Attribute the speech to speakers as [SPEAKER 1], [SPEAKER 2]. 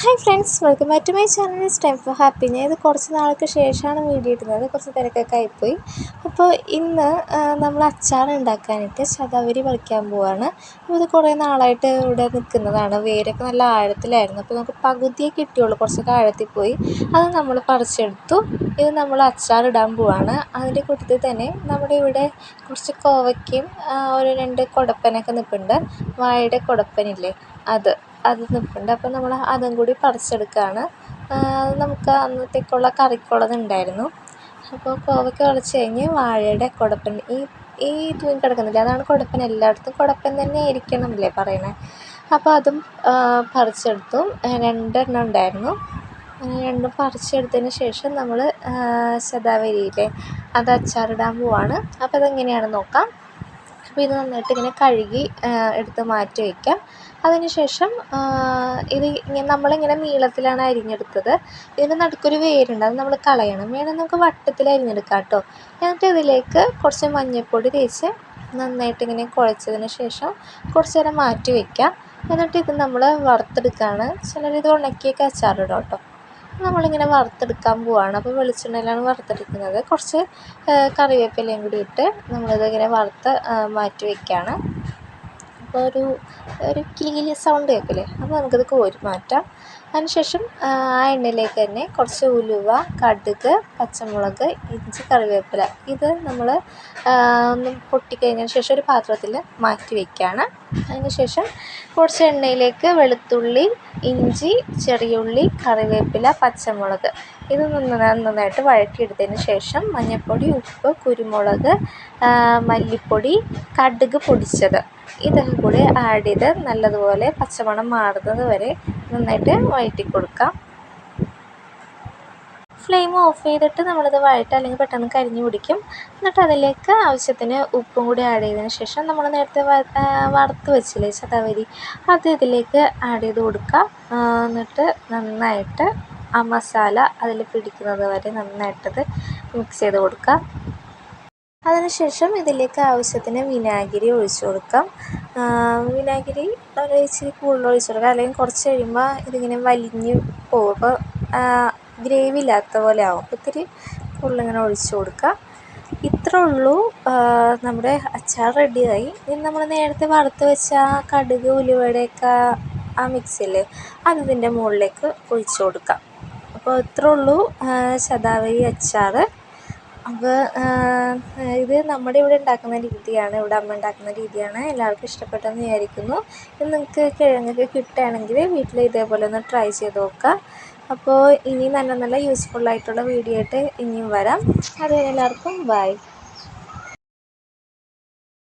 [SPEAKER 1] Hi friends welcome back to my channel is time for happy ഞാൻ ഇത് കുറച്ച് നാൾക്ക് ശേഷമാണ് വീഡിയോ ഇടുന്നത്. കുറച്ച് തിരക്കൊക്കെ ആയിപ്പോയി. അപ്പോൾ ഇന്ന് നമ്മൾ അച്ചാർ ഉണ്ടാക്കാനായിട്ട് ശതാവരി പറിക്കാൻ പോവാണ്. അപ്പോൾ ഇത് കുറേ നാളായിട്ട് ഇവിടെ നിൽക്കുന്നതാണ്. വേരൊക്കെ നല്ല ആഴത്തിലായിരുന്നു. അപ്പോൾ നമുക്ക് പകുതിയെ കിട്ടിയുള്ളൂ. കുറച്ചൊക്കെ ആഴത്തിൽ പോയി. അത് നമ്മൾ പറിച്ചെടുത്തു. ഇത് നമ്മൾ അച്ചാർ ഇടാൻ പോവാണ്. അതിന്റെ കൂട്ടത്തിൽ തന്നെ നമ്മുടെ ഇവിടെ കുറച്ച് കോവയ്ക്കും ഒരു രണ്ട് കുടപ്പനൊക്കെ നിൽപ്പുണ്ട് വാഴയുടെ കുടപ്പനില്ലേ? അത്. അത് നിൽപ്പുണ്ട് അപ്പം നമ്മൾ അതും കൂടി പറിച്ചെടുക്കുകയാണ് അത് നമുക്ക് അന്നത്തേക്കുള്ള കറിക്കുള്ളത് ഉണ്ടായിരുന്നു. അപ്പോൾ കോവയ്ക്ക പറിച്ച് കഴിഞ്ഞ് വാഴയുടെ കുടപ്പൻ. ഈ ഈ തൂങ്ങി കിടക്കുന്നില്ലേ? അതാണ് കുടപ്പൻ. എല്ലായിടത്തും കുടപ്പൻ തന്നെ ആയിരിക്കണം അല്ലേ പറയണേ. അപ്പോൾ അതും പറിച്ചെടുത്തു. രണ്ടെണ്ണം ഉണ്ടായിരുന്നു. രണ്ടും പറിച്ചെടുത്തതിന് ശേഷം നമ്മൾ ശതാവരിയിലെ അത് അച്ചാറിടാൻ പോവാണ്. അപ്പോൾ അതെങ്ങനെയാണെന്ന് നോക്കാം. അപ്പോൾ ഇത് നന്നായിട്ട് ഇങ്ങനെ കഴുകി എടുത്ത് മാറ്റി വയ്ക്കാം അതിന് ശേഷം ഇത് ഇങ്ങനെ നമ്മളിങ്ങനെ നീളത്തിലാണ് അരിഞ്ഞെടുത്തത്. ഇതിന് നടുക്കൊരു വേരുണ്ട് അത് നമ്മൾ കളയണം. വേണമെങ്കിൽ നമുക്ക് വട്ടത്തിൽ അരിഞ്ഞെടുക്കാം കേട്ടോ. എന്നിട്ട് ഇതിലേക്ക് കുറച്ച് മഞ്ഞൾപ്പൊടി തേച്ച് നന്നായിട്ട് ഇങ്ങനെ കുഴച്ചതിന് ശേഷം കുറച്ച് നേരം മാറ്റി വയ്ക്കാം എന്നിട്ട് ഇത് നമ്മൾ വറുത്തെടുക്കുകയാണ് ചിലരിത് ഉണക്കിയൊക്കെ അച്ചാറിടും കേട്ടോ. നമ്മളിങ്ങനെ വറുത്തെടുക്കാൻ പോവാണ്. അപ്പോൾ വെളിച്ചെണ്ണയിലാണ് വറുത്തെടുക്കുന്നത്. കുറച്ച് കറിവേപ്പിലയും കൂടി ഇട്ട് നമ്മളിത് ഇങ്ങനെ വറുത്ത് മാറ്റി വയ്ക്കുകയാണ് അപ്പോൾ ഒരു ഒരു കിലി സൗണ്ട് കേൾക്കില്ലേ? അപ്പോൾ നമുക്കത് കോരി മാറ്റാം. അതിനുശേഷം ആ എണ്ണയിലേക്ക് തന്നെ കുറച്ച് ഉലുവ കടുക് പച്ചമുളക് ഇഞ്ചി കറിവേപ്പില ഇത് നമ്മൾ ഒന്ന് പൊട്ടിക്കഴിഞ്ഞതിന് ശേഷം ഒരു പാത്രത്തിൽ മാറ്റി വയ്ക്കുകയാണ് അതിനുശേഷം കുറച്ച് എണ്ണയിലേക്ക് വെളുത്തുള്ളി ഇഞ്ചി ചെറിയുള്ളി കറിവേപ്പില പച്ചമുളക്. ഇത് നന്നായിട്ട് വഴറ്റിയെടുത്തതിന് ശേഷം മഞ്ഞൾപ്പൊടി ഉപ്പ് കുരുമുളക് മല്ലിപ്പൊടി കടുക് പൊടിച്ചത്. ഇതൊക്കെ കൂടി ആഡ് ചെയ്ത് നല്ലതുപോലെ പച്ചമണം മാറുന്നത് വരെ നന്നായിട്ട് വഴറ്റി കൊടുക്കാം. ഫ്ലെയിം ഓഫ് ചെയ്തിട്ട് നമ്മളിത് വഴട്ട് അല്ലെങ്കിൽ പെട്ടെന്ന് കരിഞ്ഞു പിടിക്കും. എന്നിട്ട് അതിലേക്ക് ആവശ്യത്തിന് ഉപ്പും കൂടി ആഡ് ചെയ്തതിന് ശേഷം നമ്മൾ നേരത്തെ വറുത്ത് വെച്ചില്ലേ ചതവരി അത് ഇതിലേക്ക് ആഡ് ചെയ്ത് കൊടുക്കുക. എന്നിട്ട് നന്നായിട്ട് ആ മസാല അതിൽ പിടിക്കുന്നത് വരെ നന്നായിട്ടത് മിക്സ് ചെയ്ത് കൊടുക്കാം അതിനുശേഷം ഇതിലേക്ക് ആവശ്യത്തിന് വിനാഗിരി ഒഴിച്ചു കൊടുക്കാം. വിനാഗിരി ഒരു ഇച്ചിരി കൂടുതൽ ഒഴിച്ചു കൊടുക്കാം അല്ലെങ്കിൽ കുറച്ച് കഴിയുമ്പോൾ ഇതിങ്ങനെ വലിഞ്ഞ് പോകും അപ്പോൾ ഗ്രേവി ഇല്ലാത്ത പോലെ ആവും. അപ്പോൾ ഇത്തിരി കൂടുതലിങ്ങനെ ഒഴിച്ചു കൊടുക്കുക. ഇത്രേ ഉള്ളൂ. നമ്മുടെ അച്ചാർ റെഡിയായി. ഇനി നമ്മൾ നേരത്തെ വറുത്ത് വെച്ച കടുക് ഉലുവയുടെയൊക്കെ ആ മിക്സില്ലേ അത് ഇതിന്റെ മുകളിലേക്ക് ഒഴിച്ചു കൊടുക്കാം. അപ്പോൾ ഇത്രേ ഉള്ളൂ ശതാവരി അച്ചാർ അപ്പോൾ ഇത് നമ്മുടെ ഇവിടെ ഉണ്ടാക്കുന്ന രീതിയാണ് ഇവിടെ അമ്മ ഉണ്ടാക്കുന്ന രീതിയാണ്. എല്ലാവർക്കും ഇഷ്ടപ്പെട്ടെന്ന് വിചാരിക്കുന്നു. ഇത് നിങ്ങൾക്ക് കിഴങ്ങൊക്കെ കിട്ടുകയാണെങ്കിൽ വീട്ടിൽ ഇതേപോലെ ഒന്ന് ട്രൈ ചെയ്ത് നോക്കുക. അപ്പോൾ ഇനി നല്ല നല്ല യൂസ്ഫുള്ളായിട്ടുള്ള വീഡിയോ ആയിട്ട് ഇനിയും വരാം. അതുവരെ എല്ലാവർക്കും ബൈ